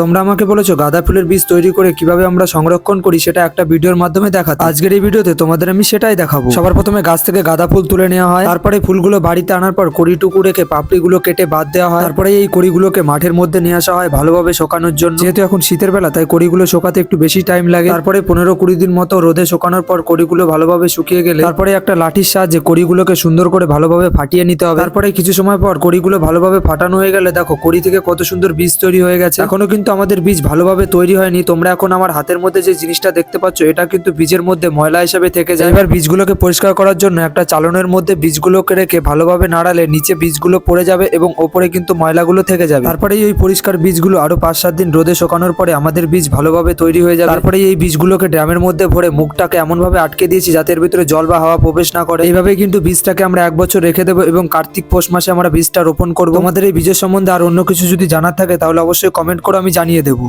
তোমরা আমাকে বলেছ গাঁদা ফুলের বীজ তৈরি করে কীভাবে আমরা সংরক্ষণ করি সেটা একটা ভিডিওর মাধ্যমে দেখা আজকের এই ভিডিওতে তোমাদের আমি সেটাই দেখাবো। সবার প্রথমে গাছ থেকে গাঁদা ফুল তুলে নেওয়া হয়। তারপরে ফুলগুলো বাড়িতে আনার পর কড়িটুকু রেখে পাপড়িগুলো কেটে বাদ দেওয়া হয়। তারপরে এই কড়িগুলোকে মাঠের মধ্যে নিয়ে আসা হয় ভালোভাবে শোকানোর জন্য। যেহেতু এখন শীতের বেলা, তাই কড়িগুলো শোকাতে একটু বেশি টাইম লাগে। তারপরে পনেরো কুড়ি দিন মতো রোদে শোকানোর পর কড়িগুলো ভালোভাবে শুকিয়ে গেলে তারপরে একটা লাঠির সাহায্যে কড়িগুলোকে সুন্দর করে ভালোভাবে ফাটিয়ে নিতে হবে। তারপরে কিছু সময় পর কড়িগুলো ভালোভাবে ফাটানো হয়ে গেলে দেখো কড়ি থেকে কত সুন্দর বীজ তৈরি হয়ে গেছে। এখনও কিন্তু আমাদের বীজ ভালোভাবে তৈরি হয়নি। তোমরা এখন আমার হাতের মধ্যে যে জিনিসটা দেখতে পাচ্ছ, এটা কিন্তু বীজের মধ্যে ময়লা হিসাবে থেকে যায়। এবার বীজগুলোকে পরিষ্কার করার জন্য একটা চালনের মধ্যে বীজগুলোকে রেখে ভালোভাবে নাড়ালে নিচে বীজগুলো পড়ে যাবে এবং ওপরে কিন্তু ময়লাগুলো থেকে যাবে। তারপরে এই পরিষ্কার বীজগুলো আরও পাঁচ সাত দিন রোদে শোকানোর পরে আমাদের বীজ ভালোভাবে তৈরি হয়ে যাবে। তারপরে এই বীজগুলোকে ড্রামের মধ্যে ভরে মুখটাকে এমনভাবে আটকে দিয়েছি যাতে এর ভিতরে জল বা হাওয়া প্রবেশ না করে। এইভাবে কিন্তু বীজটাকে আমরা এক বছর রেখে দেবো এবং কার্তিক পৌষ মাসে আমরা বীজটা রোপণ করব। আমাদের এই বীজের সম্বন্ধে আর অন্য কিছু যদি জানার থাকে, তাহলে অবশ্যই কমেন্ট করে। আমি জানিয়ে দেবো।